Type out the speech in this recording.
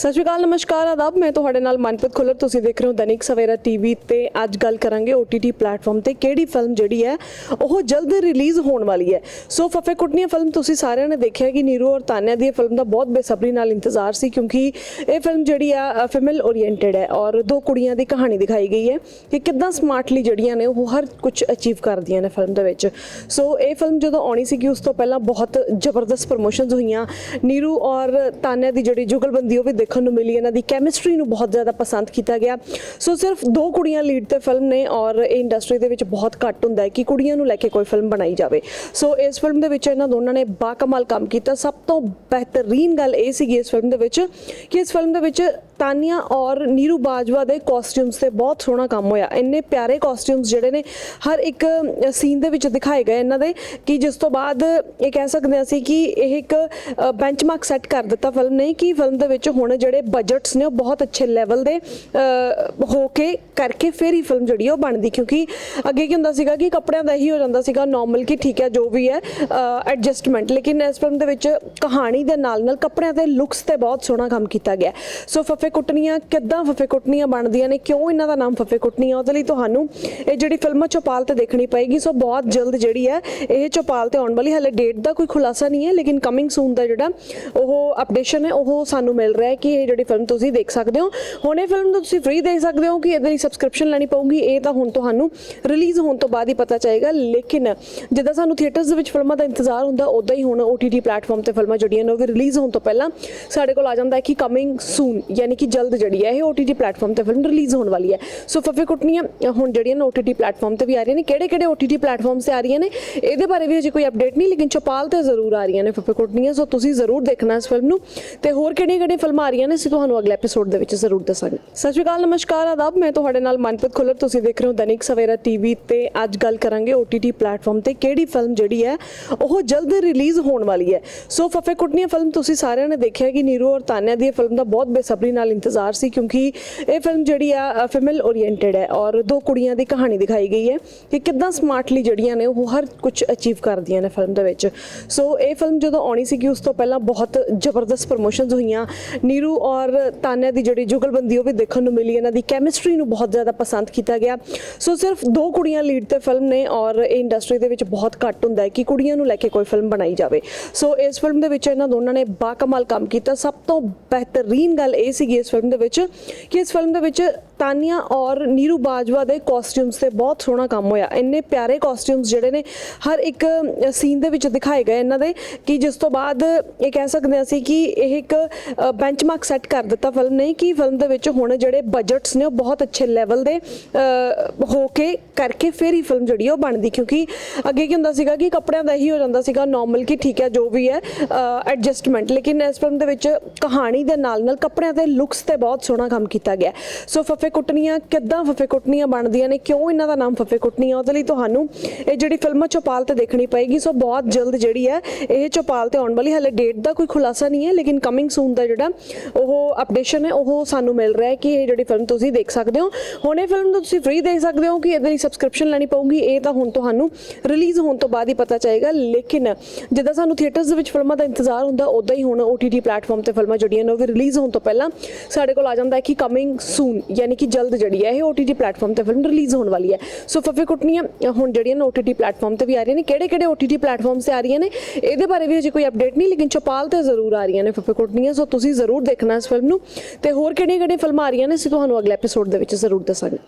ਸਤਿ ਸ਼੍ਰੀ ਅਕਾਲ, ਨਮਸਕਾਰ, ਆਦਾਬ। ਮੈਂ ਤੁਹਾਡੇ ਨਾਲ ਮਨਪ੍ਰੀਤ ਖੁੱਲਰ। ਤੁਸੀਂ ਦੇਖ ਰਹੇ ਹੋ ਦੈਨਿਕ ਸਵੇਰਾ ਟੀਵੀ ਤੇ ਅੱਜ ਗੱਲ ਕਰਾਂਗੇ OTT ਪਲੇਟਫਾਰਮ ਤੇ ਕਿਹੜੀ ਫਿਲਮ ਜਿਹੜੀ ਹੈ, ਉਹ ਜਲਦ ਰਿਲੀਜ਼ ਹੋਣ ਵਾਲੀ ਹੈ। ਸੋ ਫਫੇ ਕੁੱਟਨੀਆ ਫਿਲਮ ਤੁਸੀਂ ਸਾਰਿਆਂ ਨੇ ਦੇਖਿਆ ਕਿ ਨੀਰੂ ਔਰ ਤਾਨਿਆ ਦੀ ਇਹ ਫਿਲਮ ਦਾ ਬਹੁਤ ਬੇਸਬਰੀ ਨਾਲ ਇੰਤਜ਼ਾਰ ਸੀ, ਕਿਉਂਕਿ ਇਹ ਫਿਲਮ ਜਿਹੜੀ ਆ ਫੀਮੇਲ ਓਰੀਐਂਟਡ ਹੈ ਔਰ ਦੋ ਕੁੜੀਆਂ ਦੀ ਕਹਾਣੀ ਦਿਖਾਈ ਗਈ ਹੈ ਕਿ ਕਿੱਦਾਂ ਸਮਾਰਟਲੀ ਜਿਹੜੀਆਂ ਨੇ, ਉਹ ਹਰ ਕੁਝ ਅਚੀਵ ਕਰਦੀਆਂ ਨੇ ਫਿਲਮ ਦੇ ਵਿੱਚ। ਸੋ ਇਹ ਫਿਲਮ ਜਦੋਂ ਆਉਣੀ ਸੀਗੀ, ਉਸ ਤੋਂ ਪਹਿਲਾਂ ਬਹੁਤ ਜ਼ਬਰਦਸਤ ਪ੍ਰੋਮੋਸ਼ਨਸ ਹੋਈਆਂ। ਨੀਰੂ ਔਰ ਤਾਨਿਆ ਦੀ ਜਿਹੜੀ ਜੁਗਲਬੰਦੀ, ਉਹ ਵੀ ਦੇਖਣ ਨੂੰ ਮਿਲੀ। ਇਹਨਾਂ ਦੀ ਕੈਮਿਸਟਰੀ ਨੂੰ ਬਹੁਤ ਜ਼ਿਆਦਾ ਪਸੰਦ ਕੀਤਾ ਗਿਆ। ਸੋ ਸਿਰਫ ਦੋ ਕੁੜੀਆਂ ਲੀਡ ਤੇ ਫਿਲਮ ਨੇ ਔਰ ਇਹ ਇੰਡਸਟਰੀ ਦੇ ਵਿੱਚ ਬਹੁਤ ਘੱਟ ਹੁੰਦਾ ਹੈ ਕਿ ਕੁੜੀਆਂ ਨੂੰ ਲੈ ਕੇ ਕੋਈ ਫਿਲਮ ਬਣਾਈ ਜਾਵੇ। ਸੋ ਇਸ ਫਿਲਮ ਦੇ ਵਿੱਚ ਇਹਨਾਂ ਦੋਨਾਂ ਨੇ ਬਾਕਮਾਲ ਕੰਮ ਕੀਤਾ। ਸਭ ਤੋਂ ਬਿਹਤਰੀਨ ਗੱਲ ਇਹ ਸੀਗੀ ਇਸ ਫਿਲਮ ਦੇ ਵਿੱਚ ਕਿ ਇਸ ਫਿਲਮ ਦੇ ਵਿੱਚ ਤਾਨੀਆ ਔਰ ਨੀਰੂ ਬਾਜਵਾ ਦੇ ਕਾਸਟਿਊਮਸ ਤੇ ਬਹੁਤ ਸੋਹਣਾ ਕੰਮ ਹੋਇਆ। ਇੰਨੇ ਪਿਆਰੇ ਕਾਸਟਿਊਮਸ ਜਿਹੜੇ ਨੇ, ਹਰ ਇੱਕ ਸੀਨ ਦੇ ਵਿੱਚ ਦਿਖਾਏ ਗਏ ਇਹਨਾਂ ਦੇ ਕਿ ਜਿਸ ਤੋਂ ਬਾਅਦ ਇਹ ਕਹਿ ਸਕਦੇ ਹਾਂ ਅਸੀਂ ਕਿ ਇਹ ਇੱਕ ਬੈਂਚਮਾਰਕ ਸੈੱਟ ਕਰ ਦਿੱਤਾ ਫਿਲਮ ਨੇ ਕਿ ਫਿਲਮ ਦੇ ਵਿੱਚ ਹੁਣ ਜਿਹੜੇ ਬਜਟਸ ਨੇ ਉਹ ਬਹੁਤ ਅੱਛੇ ਲੈਵਲ ਦੇ ਹੋ ਕੇ ਕਰਕੇ ਫਿਰ ਹੀ ਫਿਲਮ ਜਿਹੜੀ ਆ ਉਹ ਬਣਦੀ। ਕਿਉਂਕਿ ਅੱਗੇ ਕੀ ਹੁੰਦਾ ਸੀਗਾ ਕਿ ਕੱਪੜਿਆਂ ਦਾ ਹੀ ਹੋ ਜਾਂਦਾ ਸੀਗਾ ਨਾਰਮਲ ਕਿ ਠੀਕ ਹੈ, ਜੋ ਵੀ ਹੈ ਐਡਜਸਟਮੈਂਟ ਲੇਕਿਨ ਇਸ ਫਿਲਮ ਦੇ ਵਿੱਚ ਕਹਾਣੀ ਦੇ ਨਾਲ ਨਾਲ ਕੱਪੜਿਆਂ ਤੇ ਲੁੱਕਸ ਤੇ ਬਹੁਤ ਸੋਹਣਾ ਕੰਮ ਕੀਤਾ ਗਿਆ। ਸੋ ਫਫੇ ਕੁੱਟਣੀਆਂ ਕਿੱਦਾਂ ਫਫੇ ਕੁੱਟਣੀਆਂ ਬਣਦੀਆਂ ਨੇ, ਕਿਉਂ ਇਹਨਾਂ ਦਾ ਨਾਮ ਫੱਫੇ ਕੁੱਟਣੀਆਂ? ਉਹਦੇ ਲਈ ਤੁਹਾਨੂੰ ਇਹ ਜਿਹੜੀ ਫਿਲਮ ਆ, ਚੌਪਾਲ ਤੇ ਦੇਖਣੀ ਪਏਗੀ। ਸੋ ਬਹੁਤ ਜਲਦ ਜਿਹੜੀ ਹੈ, ਇਹ ਚੌਪਾਲ ਤੇ ਆਉਣ ਵਾਲੀ, ਹਲੇ ਡੇਟ ਦਾ ਕੋਈ ਖੁਲਾਸਾ ਨਹੀਂ ਹੈ, ਲੇਕਿਨ ਕਮਿੰਗ ਸੂਨ ਦਾ ਜਿਹੜਾ ਉਹ ਅਪਡੇਸ਼ਨ ਹੈ, ਉਹ ਸਾਨੂੰ ਮਿਲ ਰਿਹਾ ਹੈ ਕਿ ਇਹ ਜਿਹੜੀ ਫਿਲਮ ਤੁਸੀਂ ਦੇਖ ਸਕਦੇ ਹੋ। ਹੁਣ ਇਹ ਫਿਲਮ ਤਾਂ ਤੁਸੀਂ ਫ੍ਰੀ ਦੇਖ ਸਕਦੇ ਹੋ ਕਿ ਇਹਦੇ ਲਈ ਸਬਸਕ੍ਰਿਪਸ਼ਨ ਲੈਣੀ ਪਊਗੀ। ਇਹ ਤਾਂ ਹੁਣ ਤੁਹਾਨੂੰ ਰਿਲੀਜ਼ ਹੋਣ ਤੋਂ ਬਾਅਦ ਹੀ ਪਤਾ ਚਾਹੇਗਾ ਲੇਕਿਨ ਜਿੱਦਾਂ ਸਾਨੂੰ ਥੀਏਟਰਸ ਦੇ ਵਿੱਚ ਫਿਲਮਾਂ ਦਾ ਇੰਤਜ਼ਾਰ ਹੁੰਦਾ ਉਦਾਂ ਹੀ ਹੁਣ OTT ਪਲੇਟਫਾਰਮ ਤੇ ਫਿਲਮਾਂ ਜਿਹੜੀਆਂ ਨੇ, ਉਹ ਵੀ ਰਿਲੀਜ਼ ਹੋਣ ਤੋਂ ਪਹਿਲਾਂ ਸਾਡੇ ਕੋਲ ਆ ਜਾਂਦਾ ਹੈ ਕਿ ਕਮਿੰਗ ਸੂਨ ਯਾਨੀ ਕਿ ਜਲਦ ਜਿਹੜੀ ਹੈ, ਇਹ OTT ਪਲੇਟਫਾਰਮ ਤੇ ਫਿਲਮ ਰਿਲੀਜ਼ ਹੋਣ ਵਾਲੀ ਹੈ। ਸੋ ਫੱਫੇ ਕੁੱਟਨੀਆਂ ਹੁਣ ਜਿਹੜੀਆਂ ਨੇ OTT ਪਲੇਟਫਾਰਮ ਤੇ ਵੀ ਆ ਰਹੀਆਂ ਨੇ ਕਿਹੜੇ ਕਿਹੜੇ OTT ਪਲੇਟਫਾਰਮਸ ਤੇ ਆ ਰਹੀਆਂ ਨੇ, ਇਹਦੇ ਬਾਰੇ ਵੀ ਅਜੇ ਕੋਈ ਅਪਡੇਟ ਨਹੀਂ, ਲੇਕਿਨ ਚੌਪਾਲ ਤੇ ਜ਼ਰੂਰ ਆ ਰਹੀਆਂ ਨੇ ਫਫੇ ਕੁੱਟਨੀਆਂ ਸੋ ਤੁਸੀਂ ਜ਼ਰੂਰ ਦੇਖਣਾ ਇਸ ਫਿਲਮ ਨੂੰ। ਤੇ ਹੋਰ ਕਿਹੜੀਆਂ ਕਿਹੜੀਆਂ ਫਿਲਮਾਂ ਆ ਰਹੀਆਂ ਨੇ ਅਸੀਂ ਤੁਹਾਨੂੰ ਅਗਲੇ ਐਪੀਸੋਡ ਦੇ ਵਿੱਚ ਜ਼ਰੂਰ ਦੱਸਾਂਗੇ। ਸਤਿ ਸ਼੍ਰੀ ਅਕਾਲ, ਨਮਸਕਾਰ, ਆਦਾਬ। ਮੈਂ ਤੁਹਾਡੇ ਨਾਲ ਮਨਪ੍ਰੀਤ ਖੁੱਲਰ। ਤੁਸੀਂ ਦੇਖ ਰਹੇ ਹੋ ਦੈਨਿਕ ਸਵੇਰਾ ਟੀਵੀ ਤੇ ਅੱਜ ਗੱਲ ਕਰਾਂਗੇ OTT ਪਲੇਟਫਾਰਮ ਤੇ ਕਿਹੜੀ ਫਿਲਮ ਜਿਹੜੀ ਹੈ, ਉਹ ਜਲਦ ਰਿਲੀਜ਼ ਹੋਣ ਵਾਲੀ ਹੈ। ਸੋ ਫੱਫੇ ਕੁੱਟਨੀਆ ਫਿਲਮ ਤੁਸੀਂ ਸਾਰਿਆਂ ਨੇ ਦੇਖਿਆ ਕਿ ਨੀਰੂ ਔਰ ਤਾਨਿਆ ਦੀ ਫਿਲਮ ਦਾ ਬਹੁਤ ਬੇਸਬਰੀ ਨਾਲ ਇੰਤਜ਼ਾਰ ਸੀ ਕਿਉਂਕਿ ਇਹ ਫਿਲਮ ਜਿਹੜੀ ਆ ਫੀਮੇਲ ਓਰੀਐਂਟਡ ਹੈ ਔਰ ਦੋ ਕੁੜੀਆਂ ਦੀ ਕਹਾਣੀ ਦਿਖਾਈ ਗਈ ਹੈ ਕਿ ਕਿੱਦਾਂ ਸਮਾਰਟਲੀ ਜਿਹੜੀਆਂ ਨੇ ਉਹ ਹਰ ਕੁਝ ਅਚੀਵ ਕਰਦੀਆਂ ਨੇ ਫਿਲਮ ਦੇ ਵਿੱਚ। ਸੋ ਇਹ ਫਿਲਮ ਜਦੋਂ ਆਉਣੀ ਸੀਗੀ, ਉਸ ਤੋਂ ਪਹਿਲਾਂ ਬਹੁਤ ਜ਼ਬਰਦਸਤ ਪ੍ਰੋਮੋਸ਼ਨਸ ਹੋਈਆਂ। ਨੀਰੂ ਔਰ ਤਾਨਿਆ ਦੀ ਜਿਹੜੀ ਜੁਗਲਬੰਦੀ, ਉਹ ਵੀ ਦੇਖਣ ਨੂੰ ਮਿਲੀ। ਇਹਨਾਂ ਦੀ ਕੈਮਿਸਟਰੀ ਨੂੰ ਬਹੁਤ ਜ਼ਿਆਦਾ ਪਸੰਦ ਕੀਤਾ ਗਿਆ। ਸੋ ਸਿਰਫ ਦੋ ਕੁੜੀਆਂ ਲੀਡ ਤੇ ਫਿਲਮ ਨੇ ਔਰ ਇਹ ਇੰਡਸਟਰੀ ਦੇ ਵਿੱਚ ਬਹੁਤ ਘੱਟ ਹੁੰਦਾ ਹੈ ਕਿ ਕੁੜੀਆਂ ਨੂੰ ਲੈ ਕੇ ਕੋਈ ਫਿਲਮ ਬਣਾਈ ਜਾਵੇ। ਸੋ ਇਸ ਫਿਲਮ ਦੇ ਵਿੱਚ ਇਹਨਾਂ ਦੋਨਾਂ ਨੇ ਬਾਕਮਾਲ ਕੰਮ ਕੀਤਾ। ਸਭ ਤੋਂ ਬਿਹਤਰੀਨ ਗੱਲ ਇਹ ਸੀਗੀ ਇਸ ਫਿਲਮ ਦੇ ਵਿੱਚ ਕਿ ਇਸ ਫਿਲਮ ਦੇ ਵਿੱਚ ਤਾਨੀਆ ਔਰ ਨੀਰੂ ਬਾਜਵਾ ਦੇ ਕਾਸਟਿਊਮਸ ਤੇ ਬਹੁਤ ਸੋਹਣਾ ਕੰਮ ਹੋਇਆ। ਇੰਨੇ ਪਿਆਰੇ ਕਾਸਟਿਊਮਸ ਜਿਹੜੇ ਨੇ, ਹਰ ਇੱਕ ਸੀਨ ਦੇ ਵਿੱਚ ਦਿਖਾਏ ਗਏ ਇਹਨਾਂ ਦੇ ਕਿ ਜਿਸ ਤੋਂ ਬਾਅਦ ਇਹ ਕਹਿ ਸਕਦੇ ਹਾਂ ਅਸੀਂ ਕਿ ਇਹ ਇੱਕ ਬੈਂਚਮਾਰਕ ਸੈੱਟ ਕਰ ਦਿੱਤਾ ਫਿਲਮ ਨੇ ਕਿ ਫਿਲਮ ਦੇ ਵਿੱਚ ਹੁਣ ਜਿਹੜੇ ਬਜਟਸ ਨੇ ਉਹ ਬਹੁਤ ਅੱਛੇ ਲੈਵਲ ਦੇ ਹੋ ਕੇ ਕਰਕੇ ਫਿਰ ਹੀ ਫਿਲਮ ਜਿਹੜੀ ਆ ਉਹ ਬਣਦੀ। ਕਿਉਂਕਿ ਅੱਗੇ ਕੀ ਹੁੰਦਾ ਸੀਗਾ ਕਿ ਕੱਪੜਿਆਂ ਦਾ ਹੀ ਹੋ ਜਾਂਦਾ ਸੀਗਾ ਨਾਰਮਲ ਕਿ ਠੀਕ ਹੈ, ਜੋ ਵੀ ਹੈ ਐਡਜਸਟਮੈਂਟ ਲੇਕਿਨ ਇਸ ਫਿਲਮ ਦੇ ਵਿੱਚ ਕਹਾਣੀ ਦੇ ਨਾਲ ਨਾਲ ਕੱਪੜਿਆਂ ਤੇ ਲੁੱਕਸ ਤੇ ਬਹੁਤ ਸੋਹਣਾ ਕੰਮ ਕੀਤਾ ਗਿਆ। ਸੋ ਫੱਫੇ ਕੁੱਟਣੀਆਂ ਕਿੱਦਾਂ ਫੱਫੇ ਕੁੱਟਣੀਆਂ ਬਣਦੀਆਂ ਨੇ, ਕਿਉਂ ਇਹਨਾਂ ਦਾ ਨਾਮ ਫੱਫੇ ਕੁੱਟਣੀਆਂ ਉਹਦੇ ਲਈ ਤੁਹਾਨੂੰ ਇਹ ਜਿਹੜੀ ਫਿਲਮ ਆ ਚੌਪਾਲ ਤੇ ਦੇਖਣੀ ਪਏਗੀ, ਸੋ ਬਹੁਤ ਜਲਦ ਜਿਹੜੀ ਹੈ ਇਹ ਚੌਪਾਲ ਤੇ ਆਉਣ ਵਾਲੀ, ਹਲੇ ਡੇਟ ਦਾ ਕੋਈ ਖੁਲਾਸਾ ਨਹੀਂ ਹੈ, ਲੇਕਿਨ ਕਮਿੰਗ ਸੂਨ ਦਾ ਜਿਹੜਾ ਉਹ ਅਪਡੇਸ਼ਨ ਹੈ, ਉਹ ਸਾਨੂੰ ਮਿਲ ਰਿਹਾ ਹੈ ਕਿ ਇਹ ਜਿਹੜੀ ਫਿਲਮ ਤੁਸੀਂ ਦੇਖ ਸਕਦੇ ਹੋ। ਹੁਣ ਇਹ ਫਿਲਮ ਤਾਂ ਤੁਸੀਂ ਫ੍ਰੀ ਦੇਖ ਸਕਦੇ ਹੋ ਕਿ ਇਹਦੇ ਲਈ ਸਬਸਕ੍ਰਿਪਸ਼ਨ ਲੈਣੀ ਪਊਗੀ, ਇਹ ਤਾਂ ਹੁਣ ਤੁਹਾਨੂੰ ਰਿਲੀਜ਼ ਹੋਣ ਤੋਂ ਬਾਅਦ ਹੀ ਪਤਾ ਚਾਹੇਗਾ ਲੇਕਿਨ ਜਿੱਦਾਂ ਸਾਨੂੰ ਥੀਏਟਰਸ ਦੇ ਵਿੱਚ ਫਿਲਮਾਂ ਦਾ ਇੰਤਜ਼ਾਰ ਹੁੰਦਾ ਉਦਾਂ ਹੀ ਹੁਣ OTT ਪਲੇਟਫਾਰਮ ਤੇ ਫਿਲਮਾਂ ਜਿਹੜੀਆਂ ਨੇ ਉਹ ਵੀ ਰਿਲੀਜ਼ ਹੋਣ ਤੋਂ ਪਹਿਲਾਂ ਸਾਡੇ ਕੋਲ ਆ ਜਾਂਦਾ ਹੈ ਕਿ ਕਮਿੰਗ ਸੂਨ ਯਾਨੀ ਕਿ ਜਲਦ ਜਿਹੜੀ ਹੈ ਇਹ OTT ਪਲੇਟਫਾਰਮ ਤੇ ਫਿਲਮ ਰਿਲੀਜ਼ ਹੋਣ ਵਾਲੀ ਹੈ। ਸੋ ਫਫੇ ਕੁੱਟਨੀਆਂ ਹੁਣ ਜਿਹੜੀਆਂ ਨੇ OTT ਪਲੇਟਫਾਰਮ ਤੇ ਵੀ ਆ ਰਹੀਆਂ ਨੇ ਕਿਹੜੇ ਕਿਹੜੇ OTT ਪਲੇਟਫਾਰਮਸ ਤੇ ਆ ਰਹੀਆਂ ਨੇ, ਇਹਦੇ ਬਾਰੇ ਵੀ ਅਜੇ ਕੋਈ ਅਪਡੇਟ ਨਹੀਂ, ਲੇਕਿਨ ਚੌਪਾਲ ਤੇ ਜ਼ਰੂਰ ਆ ਰਹੀਆਂ ਨੇ ਫਫੇ ਕੁੱਟਨੀਆਂ ਸੋ ਤੁਸੀਂ ਜ਼ਰੂਰ ਦੇਖਣਾ ਇਸ ਫਿਲਮ ਨੂੰ। ਤੇ ਹੋਰ ਕਿਹੜੀਆਂ ਕਿਹੜੀਆਂ ਫਿਲਮਾਂ ਆ ਰਹੀਆਂ ਨੇ, ਅਸੀਂ ਤੁਹਾਨੂੰ ਅਗਲੇ ਐਪੀਸੋਡ ਦੇ ਵਿੱਚ ਜ਼ਰੂਰ ਦੱਸਾਂਗੇ।